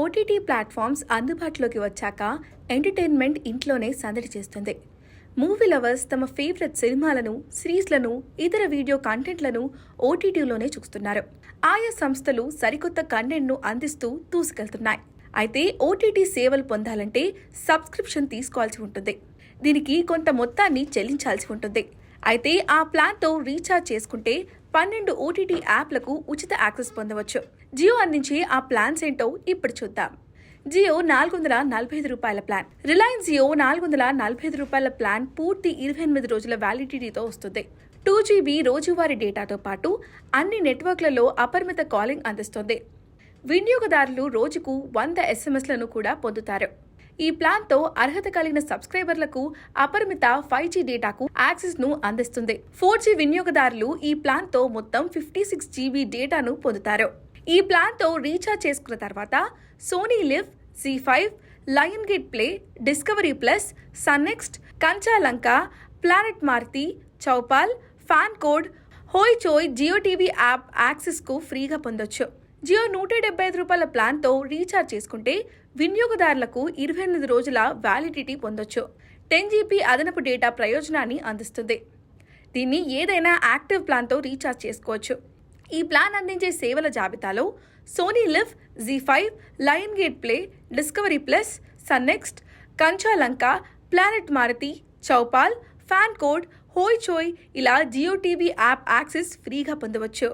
OTT platforms అందుబాటులోకి వచ్చాక entertainment ఇంట్లోనే సందడి చేస్తుంది. మూవీ లవర్స్ తమ ఫేవరెట్ సినిమాలను సిరీస్లను ఇతర వీడియో కంటెంట్లను ఓటీటీలోనే చూస్తున్నారు. ఆయా సంస్థలు సరికొత్త కంటెంట్ను అందిస్తూ దూసుకెళ్తున్నాయి. అయితే ఓటీటీ సేవలు పొందాలంటే సబ్స్క్రిప్షన్ తీసుకోవాల్సి ఉంటుంది. దీనికి కొంత మొత్తాన్ని చెల్లించాల్సి ఉంటుంది. అయితే ఆ ప్లాన్తో రీఛార్జ్ చేసుకుంటే పన్నెండు ఓటీటీ యాప్లకు ఉచిత యాక్సెస్ పొందవచ్చు. జియో అందించే ఆ ప్లాన్స్ ఏంటో ఇప్పుడు చూద్దాం. జియో నాలుగు వందల నలభై ఐదు రూపాయల ప్లాన్. రిలయన్స్ జియో నాలుగు వందల నలభై ఐదు రూపాయల ప్లాన్ పూర్తి ఇరవై ఎనిమిది రోజుల వ్యాలిడిటీతో వస్తుంది. టూ జీబీ రోజువారీ డేటాతో పాటు అన్ని నెట్వర్క్లలో అపరిమిత కాలింగ్ అందిస్తుంది. వినియోగదారులు రోజుకు వంద ఎస్ఎంఎస్లను కూడా పొందుతారు. ఈ ప్లాన్తో అర్హత కలిగిన సబ్స్క్రైబర్లకు అపరిమిత ఫైవ్ జీ డేటాకు యాక్సెస్ను అందిస్తుంది. ఫోర్ జీ వినియోగదారులు ఈ ప్లాన్తో మొత్తం ఫిఫ్టీ సిక్స్ జీబీ డేటాను పొందుతారు. ఈ ప్లాన్తో రీఛార్జ్ చేసుకున్న తర్వాత Sony LIV Zee five Lionsgate play Discovery plus Sun NXT Kanchha Lanka planet Marathi Chaupal fan code Hoichoi Jio TV app యాక్సెస్కు ఫ్రీగా పొందొచ్చు. జియో నూట డెబ్బై ఐదు రూపాయల ప్లాన్తో రీఛార్జ్ చేసుకుంటే వినియోగదారులకు ఇరవై ఎనిమిది రోజుల వ్యాలిడిటీ పొందొచ్చు. టెన్ జీబీ అదనపు డేటా ప్రయోజనాన్ని అందిస్తుంది. దీన్ని ఏదైనా యాక్టివ్ ప్లాన్తో రీఛార్జ్ చేసుకోవచ్చు. ఈ ప్లాన్ అందించే సేవల జాబితాలో Sony LIV Zee five Lionsgate play Discovery plus Sun NXT Kanchha Lanka planet Marathi Chaupal fan code Hoichoi ఇలా జియో టీవీ యాప్ యాక్సెస్ ఫ్రీగా పొందవచ్చు.